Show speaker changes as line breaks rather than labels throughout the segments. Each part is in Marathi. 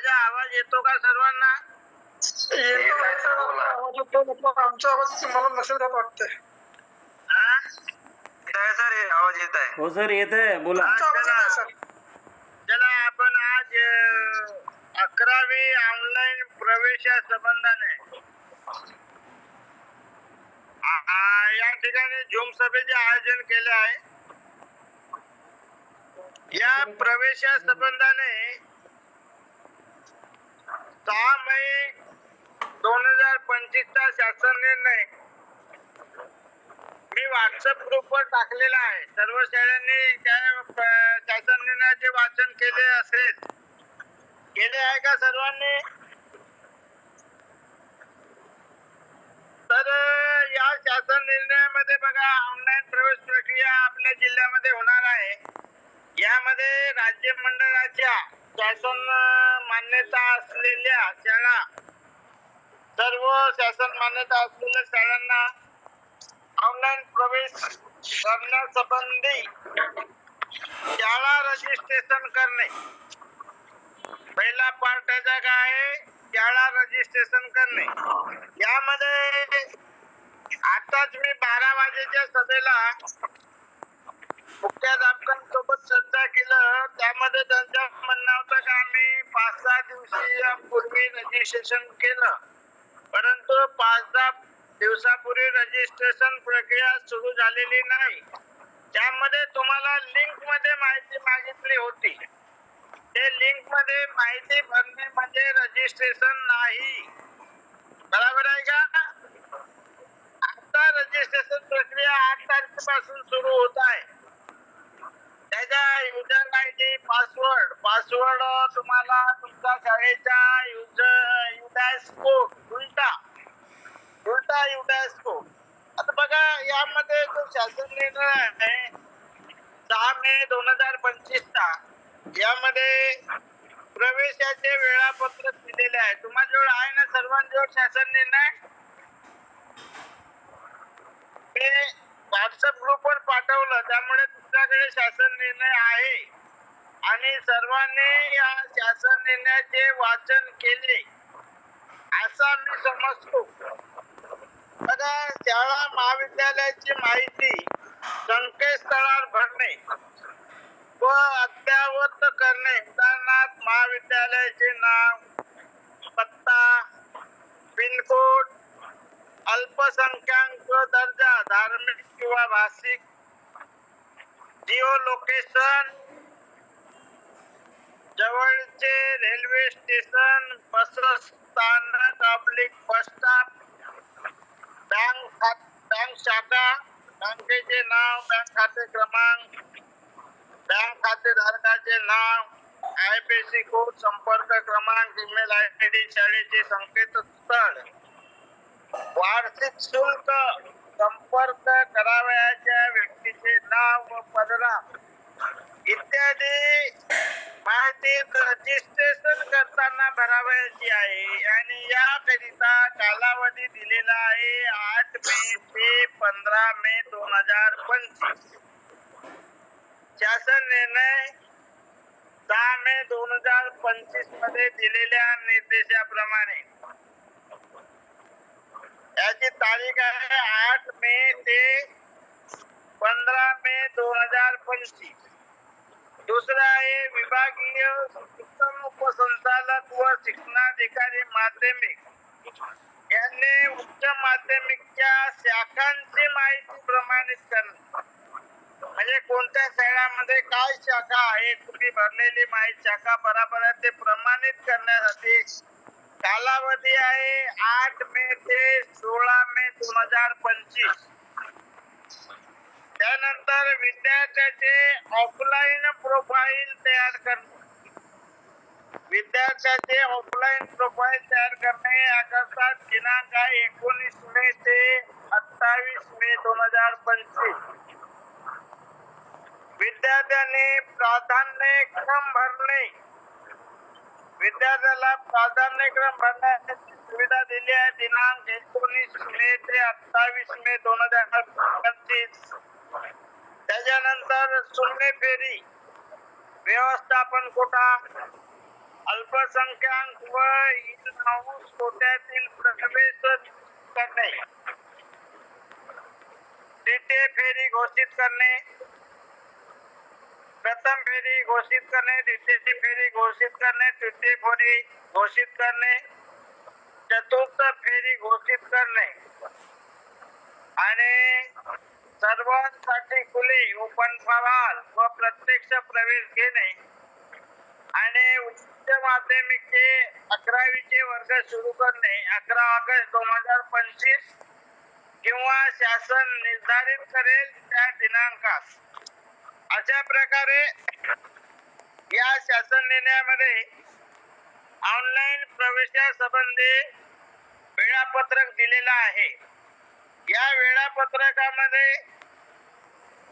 माझा आवाज येतो का सर्वांना?
सर येतो मतलब आमचा आवाज मला नसेल जात वाटतंय.
हा?
सर आवाज येत आहे?
हो सर येत आहे. बोला.
चला आपण आज अकरावी ऑनलाईन प्रवेशा संबंधाने या ठिकाणी झूम सभेचे आयोजन केले आहे. या प्रवेशा संबंधाने सहा मे दोन हजार शासन निर्णय मी व्हॉट्सअप ग्रुपवर टाकलेला आहे. सर्व शाळांनी त्या शासन निर्णयाचे वाचन केले असेल. केले आहे का सर्वांनी? तर या शासन निर्णयामध्ये बघा ऑनलाईन प्रवेश प्रक्रिया आपल्या जिल्ह्यामध्ये होणार आहे. यामध्ये राज्य मंडळाच्या शासन मान्यता असलेल्या शाळा सर्व शासन मान्यता असलेल्या शाळांना ऑनलाईन प्रवेश करण्यासंबंधी शाळा रजिस्ट्रेशन करणे. पहिला पार्ट त्याचा काय आहे शाळा रजिस्ट्रेशन करणे. यामध्ये आताच मी बारा वाजेच्या सभेला मुख्याध्यापकांसोबत चर्चा केलं. त्यामध्ये त्यांचं म्हणणं होतं का आम्ही पाच सहा दिवशी पूर्वी रजिस्ट्रेशन केलं. पाच दहा दिवसापूर्वी रजिस्ट्रेशन प्रक्रिया सुरू झालेली नाही. त्यामध्ये तुम्हाला लिंकमध्ये माहिती मागितली होती. ते लिंकमध्ये माहिती भरणे म्हणजे रजिस्ट्रेशन नाही. बरोबर आहे का? आता रजिस्ट्रेशन प्रक्रिया आठ तारखेपासून सुरू होत आहे. त्याच्या user I D password password तुम्हाला तुमच्या शाळेचा युजर युडास कोड उलटा. उलटा युडास असतो. आता बघा यामध्ये जो शासन निर्णय आहे सहा मे दोन हजार पंचवीस चा यामध्ये प्रवेशाचे वेळापत्रक दिलेले आहे. तुम्हाजवळ आहे ना सर्वांजवळ शासन निर्णय? ते व्हॉट्सअप ग्रुपवर पाठवलं त्यामुळे तुमच्याकडे शासन निर्णय आहे. आणि सर्वांनी या शासन निर्णयाचे वाचन केले असा मी समजतो. बघा शाळा महाविद्यालयाची माहिती संकेतस्थळावर भरणे व अद्यावत करणे. उदाहरणार्थ महाविद्यालयाचे नाव पत्ता पिनकोड अल्पसंख्याक दर्जा धार्मिक किंवा भाषिक जिओ लोकेशन जवळचे रेल्वे स्टेशन बस स्थानक पब्लिक बस स्टॉप बँक खात बँक शाखा बँकेचे नाव बँक खाते क्रमांक बँक खातेधारकाचे नाव आय पी सी कोड संपर्क क्रमांक ईमेल आय डी शाळेचे संकेतस्थळ वार्षिक शुल्क संपर्क करावयाच्या व्यक्तीचे नाव व पदनाम इत्यादी माहिती रजिस्ट्रेशन करताना भरावयाची आहे. आणि याकरिता कालावधी दिलेला आहे आठ मे ते पंधरा मे दोन हजार पंचवीस. शासन निर्णय सहा मे दोन हजार पंचवीसमध्ये दिलेल्या निर्देशाप्रमाणे. याची तारीख आहे आठ मे ते पंधरा मे दोन हजार पंचवीस. दुसरा आहे विभागीय शिक्षण उपसंचालक व शिक्षणाधिकारी माध्यमिक. यांनी उच्च माध्यमिकच्या शाखांची माहिती प्रमाणित करणे म्हणजे कोणत्या शाळामध्ये काय शाखा आहे तुम्ही भरलेली माहिती शाखा बरोबर आहे ते प्रमाणित करण्यासाठी कालावधी आहे आठ मे ते सोळा मे दोन हजार पंचवीस. त्यानंतर विद्यार्थ्याचे ऑफलाईन प्रोफाईल तयार करणे. विद्यार्थ्याचे ऑफलाईन प्रोफाईल तयार करणे आकस्मात दिनांक आहे. एकोणीस मे ते अठ्ठावीस मे दोन हजार पंचवीस. विद्यार्थ्यांनी प्राधान्यक्रम भरणे. विद्यार्थ्याला प्राधान्यक्रम भरण्याची सुविधा दिली आहे. दिनांक एकोणीस मे ते अठ्ठावीस मे दोन हजार पंचवीस. त्याच्यानंतर फेरी, व्यवस्थापन कोटा अल्पसंख्याक व कोट्यातील प्रवेश करणे. द्वितीय फेरी घोषित करणे. प्रथम फेरी घोषित करणे द्वितीय फेरी घोषित करणे तृतीय फेरी घोषित करणे. चतुर्थ फेरी घोषित करणे. आणि सर्वांसाठी खुली ओपन फॉर व प्रत्यक्ष प्रवेश घेणे. आणि उच्च माध्यमिकचे अकरावीचे वर्ग सुरू करणे. अकरा ऑगस्ट दोन हजार पंचवीस किंवा शासन निर्धारित करेल त्या दिनांकास. अशा प्रकारे या शासन निर्णयामध्ये ऑनलाईन प्रवेशासंबंधी वेळापत्रक दिलेलं आहे. या वेळापत्रकामध्ये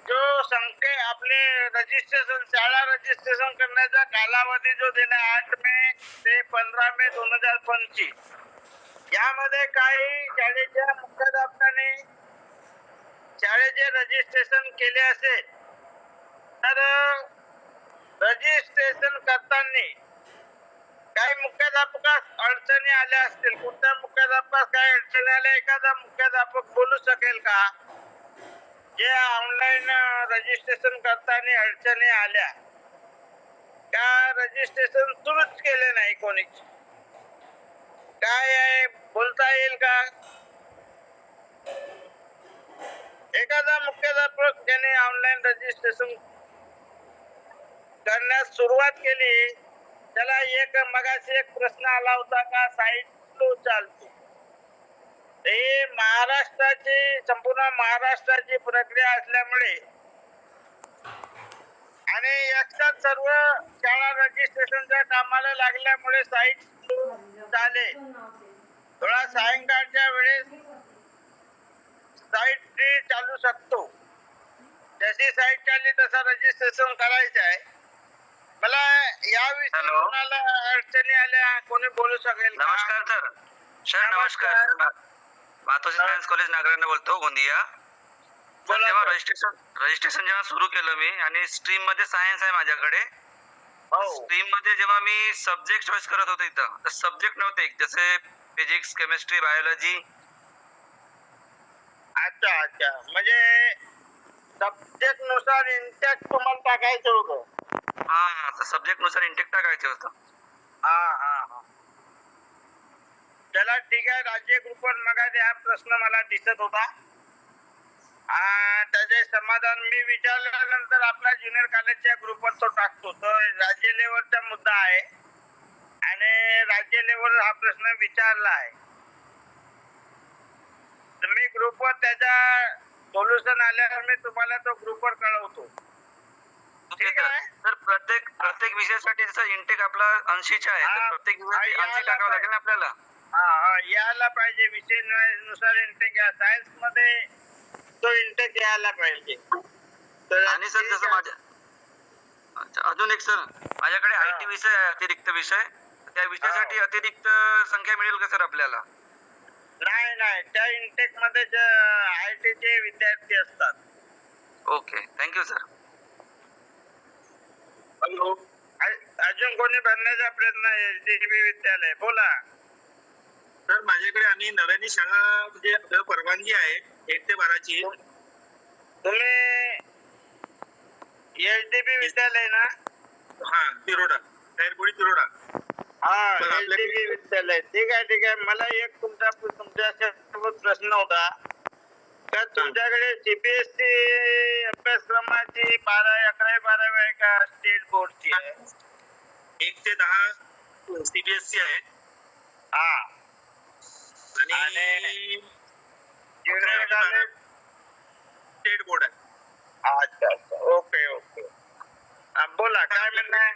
जो संख्या आपले रजिस्ट्रेशन शाळा रजिस्ट्रेशन करण्याचा कालावधी जो दिला आठ मे ते पंधरा मे दोन हजार पंचवीस. यामध्ये काही शाळेच्या मुख्याध्यापकाने शाळेचे रजिस्ट्रेशन केले असेल तर रजिस्ट्रेशन करताना काही मुख्याध्यापकास अडचणी आल्या असतील कोणत्या मुख्याध्यापकास काही अडचणी आल्या एखादा मुख्याध्यापक बोलू शकेल का? जे ऑनलाईन रजिस्ट्रेशन करताना अडचणी आल्या त्या रजिस्ट्रेशन सुरूच केले नाही कोणीच. काय आहे बोलता येईल का? एखादा मुख्याध्यापक ज्याने ऑनलाईन रजिस्ट्रेशन करण्यास सुरुवात केली त्याला एक मगाशी एक प्रश्न आला होता का? साईट स्लो चालते. हे महाराष्ट्राची संपूर्ण महाराष्ट्राची प्रक्रिया असल्यामुळे आणि एकसाथ सर्व शाळा रजिस्ट्रेशनच्या कामाला लागल्यामुळे साईट झाले थोडा सायंकाळच्या वेळेस साईट चालू शकतो. जशी साईट चालली तसा रजिस्ट्रेशन करायचं आहे. मला याविषयी
Hello.
कोणाला अडचणी आल्या कोणी बोलू शकेल का?
नमस्कार सर. सर नमस्कार. मातोश्री सायन्स कॉलेज नागरांना बोलतो गोंदिया.
बोला
जेव्हा
सर.
रजिस्ट्रेशन रजिस्ट्रेशन जेव्हा सुरू केलं मी आणि स्ट्रीममध्ये सायन्स आहे माझ्याकडे
हो.
स्ट्रीममध्ये जेव्हा मी सब्जेक्ट चॉईस करत होतो इथं तर सब्जेक्ट नव्हते जसे फिजिक्स केमिस्ट्री बायोलॉजी
अच्छा अच्छा. म्हणजे सब्जेक्टनुसार इंटॅक्ट तुम्हाला टाकायचं होतं.
हा सब्जेक्टनुसार इंटेक टाकायचं होतं.
हा हा हा. चला ठीक आहे राज्य ग्रुपवर मग हा प्रश्न मला दिसत होता. त्याचे समाधान मी विचारल्यानंतर आपल्या ज्युनियर कॉलेजच्या ग्रुपवर तो टाकतो. तो राज्य लेवलचा मुद्दा आहे. आणि राज्य लेवल हा प्रश्न विचारला आहे. तर मी ग्रुपवर त्याचा सोल्युशन आल्यावर मी तुम्हाला तो ग्रुपवर कळवतो. आहे.
तर प्रत्येक प्रत्येक विषयासाठी जसं इंटेक आपला ऐंशीचा आहे तर
हा,
प्रत्येक विषयासाठी
हा,
ऐंशी टाकावं लागेल ना आपल्याला?
हा हा यायला पाहिजे विषयनुसार इंटेक या सायन्समध्ये तो इंटेक यायला पाहिजे. तर
आणि सर जसं. माझ्या अच्छा अजून एक सर. माझ्याकडे
हा.
आय टी विषय आहे अतिरिक्त विषय. त्या विषयासाठी. अतिरिक्त संख्या मिळेल का सर आपल्याला?
नाही नाही. त्या इंटेकमध्ये आय टी चे विद्यार्थी असतात.
Okay. Thank you sir
hello.
अजून कोणी भरण्याचा प्रयत्न एचडीबी विद्यालय. बोला.
तर माझ्याकडे आणि नव्याने शाळा म्हणजे परवानगी आहे एक ते बाराची.
तुम्ही एचडीबी विद्यालय ना?
हा तिरोडा. खैरपुडी तिरोडा.
हा विद्यालय. ठीक आहे ठीक आहे. मला एक तुमचा तुमच्या प्रश्न होता. तर तुमच्याकडे सीबीएसई अभ्यासक्रमाची बारा अकरावी बारावी आहे का स्टेट बोर्डची आहे?
एक ते दहा सीबीएसई आहे
हा.
आणि
आणि-
स्टेट बोर्ड आहे.
अच्छा अच्छा. ओके ओके हा, बोला काय म्हणणं आहे?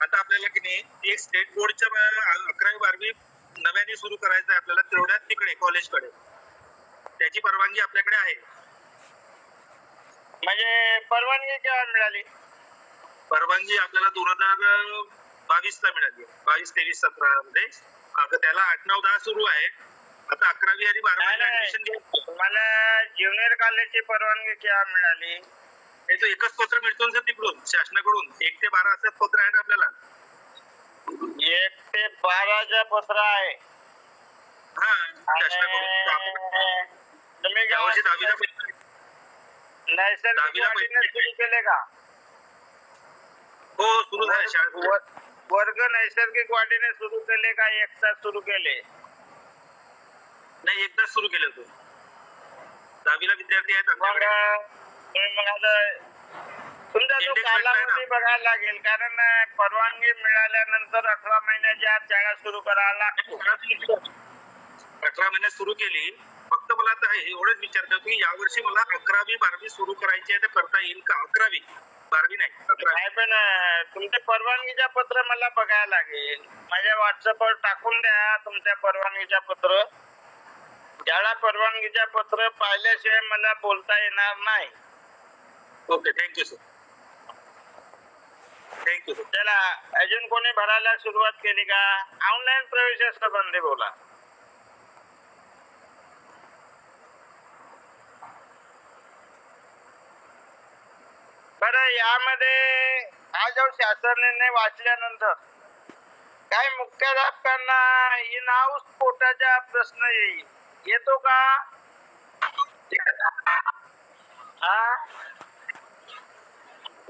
आता आपल्याला की नाही एक स्टेट बोर्डच्या अकरावी बारावी नव्याने सुरू करायचं आहे आपल्याला तेवढ्याच तिकडे कॉलेजकडे त्याची परवानगी आपल्याकडे आहे?
म्हणजे परवानगी केव्हा मिळाली?
परवानगी आपल्याला दोन हजार बावीस ला मिळाली. बावीस तेवीस सतरा मध्ये आता त्याला आठ नऊ दहा सुरू आहे. आता अकरावी आणि बारावी. ऍडमिशन
तुम्हाला ज्युनियर कॉलेजची परवानगी केव्हा मिळाली?
त्याचं एकच पत्र मिळतो सर तिकडून शासनाकडून. एक ते बारा असं पत्र आहे ना आपल्याला
बाराचं पत्र आहे.
हा शासनाकडून. यावर्षी पैसे
नैसर्गिक
दहावीला
वाढीने सुरू केले का
हो सुरू झाले शाळा
वर- वर्ग नैसर्गिक वाढीने सुरू केले का एकटाच सुरू केले
नाही एकदाच सुरू केलं होतं दहावीला विद्यार्थी आहेत
मग
आमच्याकडे
तुम्ही मग तुमचा जो
Index भेटलाय ना.
कालावधी बघायला लागेल कारण परवानगी मिळाल्यानंतर अठरा महिन्याच्या आत शाळा सुरू करायला लागतो
अठरा महिन्यात सुरू केली फक्त मला आता हे एवढंच विचारतं की यावर्षी मला अकरावी बारावी सुरू करायची आहे तर करता येईल का? अकरावी. बारावी नाही. अकरावी.
नाही पण अं, तुमच्या परवानगीच्या पत्र मला बघायला लागेल. माझ्या व्हॉट्सअपवर टाकून द्या तुमच्या परवानगीच्या पत्र. शाळा परवानगीच्या पत्र पाहिल्याशिवाय मला बोलता येणार नाही.
Okay thank you sir thank you sir
त्याला अजून कोणी भरायला सुरुवात केली का? ऑनलाईन प्रवेशासंबंधी बोला. बरं यामध्ये हा जो शासन निर्णय वाचल्यानंतर काही मुख्याध्यापकांना इन हाऊस कोटाचा प्रश्न येईल. येतो का? हा?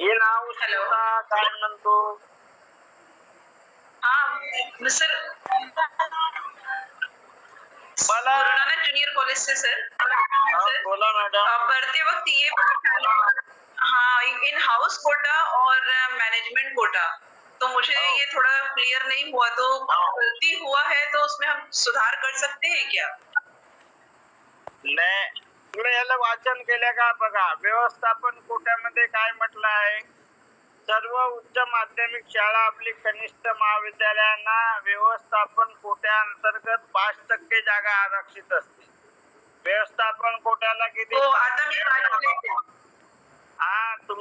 इन हाऊस काय म्हणतो?
हाँ सर
मला
जूनियर कॉलेज से सर.
बोला मैडम.
भरते वक्त ये. हाँ इन हाउस कोटा और मैनेजमेंट कोटा तो मुझे
हाँ।
ये थोड़ा क्लियर नहीं हुआ तो गलती हुआ है तो उसमें हम सुधार कर सकते हैं क्या?
नाही तुम्ही याला वाचन केलं का बघा व्यवस्थापन कोट्यामध्ये काय म्हटलं आहे? सर्व उच्च माध्यमिक शाळा आपली कनिष्ठ महाविद्यालयांना व्यवस्थापन कोट्याअंतर्गत पाच टक्के जागा आरक्षित असते. व्यवस्थापन कोट्याला किती?
तो आता मी वाचले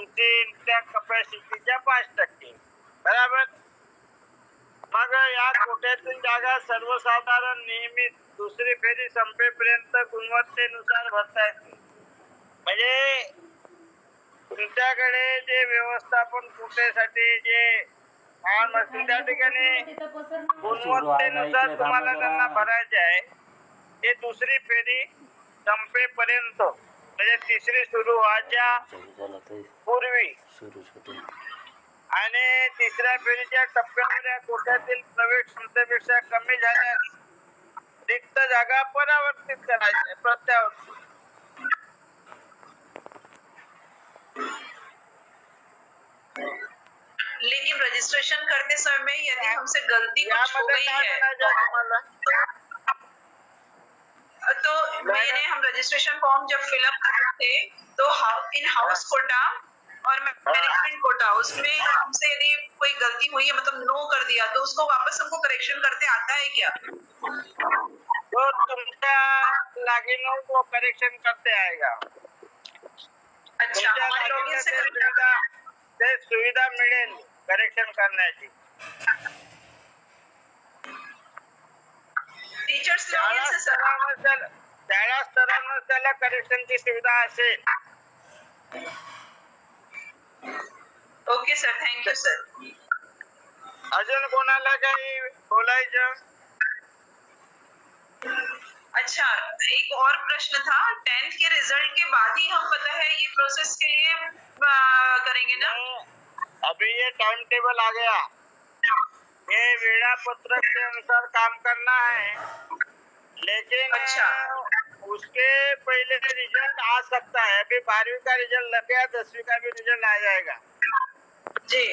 हा त्या कपॅसिटीच्या पाच टक्के. बरोबर? मग या कोट्यातील जागा सर्वसाधारण नियमित दुसरी फेरी संपेपर्यंत गुणवत्तेनुसार भरता येते. म्हणजे तुमच्याकडे जे व्यवस्थापन कोट्यासाठी जे फॉर्म असतील त्या ठिकाणी गुणवत्तेनुसार तुम्हाला त्यांना भरायचे आहे. ते दुसरी फेरी संपेपर्यंत. म्हणजे तिसरी सुरू व्हायच्या पूर्वी. आणि तिसऱ्या फेरीच्या टप्प्यामध्ये कोट्यातील प्रवेश क्षमतेपेक्षा कमी झाल्यास रिक्त जागा परावर्तित करायच्या प्रत्यावर्तित.
लेकिन रजिस्ट्रेशन करते समय यदि हमसे गलती कुछ हो गई है तो मैंने हम रजिस्ट्रेशन फॉर्म जब फिलअप करे थे तो इन हाउस कोटा और मैनेजमेंट कोटा उसमें हमसे यदि कोई गलती हुई है मतलब नो कर दिया तो उसको वापस हमको करेक्शन करते आता है क्या?
तो तुमच्या लागीनं तो करेक्शन करते आएगा।
अच्छा हमारे
लागीनं
से
सुविधा मिले करेक्शन करने करेक्शन
टीचर्स सर
स्तरावर शाळा स्तरावर त्याला करेक्शनची सुविधा असेल
okay sir thank you sir
अजून कोणाला काही बोलायचं?
अच्छा एक और प्रश्न था। टेंथ के रिज़ल्ट के बाद ही हम पता है ये प्रोसेस के लिए करेंगे ना?
अभी ये टाइम टेबल आ गया। ये वेड़ापत्रक के अनुसार काम करना है। लेकिन
अच्छा।
उसके पहले रिज़ल्ट आ सकता है। अभी बारहवीं का रिज़ल्ट लग गया दसवीं का भी रिज़ल्ट आ जाएगा।
जी।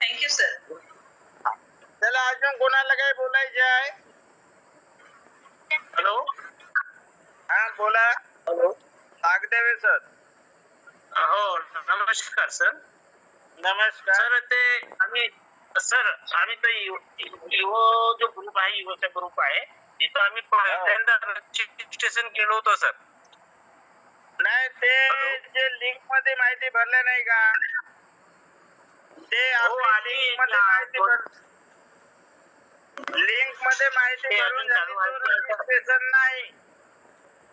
थैंक यू सर
चला अजून कोणाला काही बोलायचे आहे
नमस्कार सर.
नमस्कार.
सर ते आम्ही सर आम्ही तर युव जो ग्रुप आहे युवचा ग्रुप आहे तिथं आम्ही पहिल्यांदा रजिस्ट्रेशन केलं होतं सर.
नाही ते? जे लिंकमध्ये माहिती भरले नाही का? ते
हो, लिंकमध्ये
माहिती भर लिंकमध्ये माहिती भरून. रजिस्ट्रेशन नाही.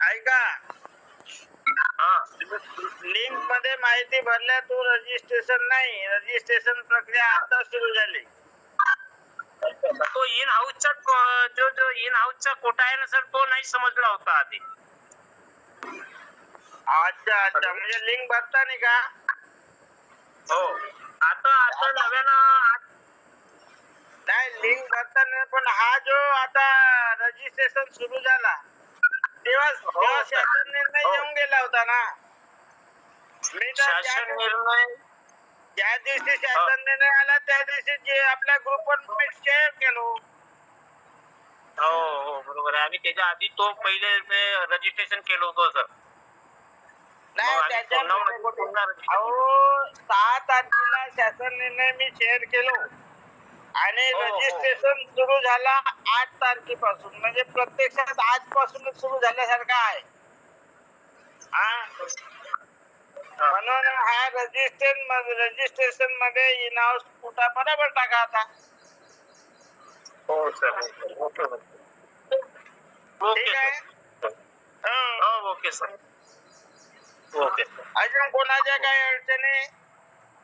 ऐका. लिंकमध्ये माहिती भरल्या तो रजिस्ट्रेशन नाही. रजिस्ट्रेशन प्रक्रिया आता सुरू झाली.
तो इन हाऊसचा जो जो इन हाऊसचा कोटा आहे ना सर तो नाही समजला होता आधी.
अच्छा अच्छा. म्हणजे लिंक भरता नाही का?
हो. आता आता नव्यानं
नाही लिंक भरता नाही पण हा जो आता रजिस्ट्रेशन सुरू झाला तेव्हा
सर.
शासन निर्णय
हो.
येऊन गेला होता ना. मी तर
शासन
ज्या-
निर्णय
ज्या दिवशी शासन निर्णय आला त्या दिवशी जे आपल्या ग्रुपवर मी शेअर केलो.
हो हो बरोबर आहे. आम्ही त्याच्या आधी तो पहिले रजिस्ट्रेशन केलं होतं सर.
नाही त्याच्या अहो सहा तारखेला शासन निर्णय मी शेअर केलो. आणि. रजिस्ट्रेशन सुरू झाला आठ तारखेपासून. म्हणजे प्रत्यक्षात आजपासूनच सुरू झाल्यासारखं आहे. म्हणून हा रजिस्ट्रेशन रजिस्ट्रेशन मध्ये इन हाऊस कुठा बरोबर टाका आता.
Okay okay.
ठीक आहे?
ओके सर ओके
अजून कोणाच्या काही अडचणी?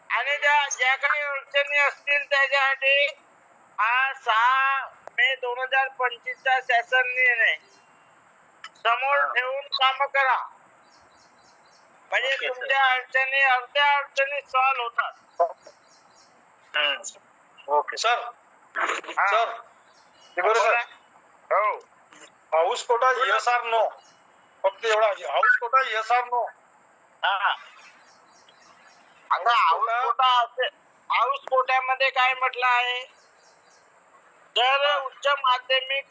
आणि ज्या ज्या काही अडचणी असतील त्याच्यासाठी हा सहा मे दोन हजार पंचवीसचा शासन निर्णय. समोर. ठेवून काम करा. म्हणजे. तुमच्या अडचणी अर्ध्या अडचणी सॉल्व्ह होतात.
ओके.
सर.
हा.
सर. हे. सर.
हो.
House quota yes or no फक्त एवढा house quota yes or no
हा. आता हाऊस कोटा असे हाऊस कोट्यामध्ये काय म्हटलं आहे? जर उच्च माध्यमिक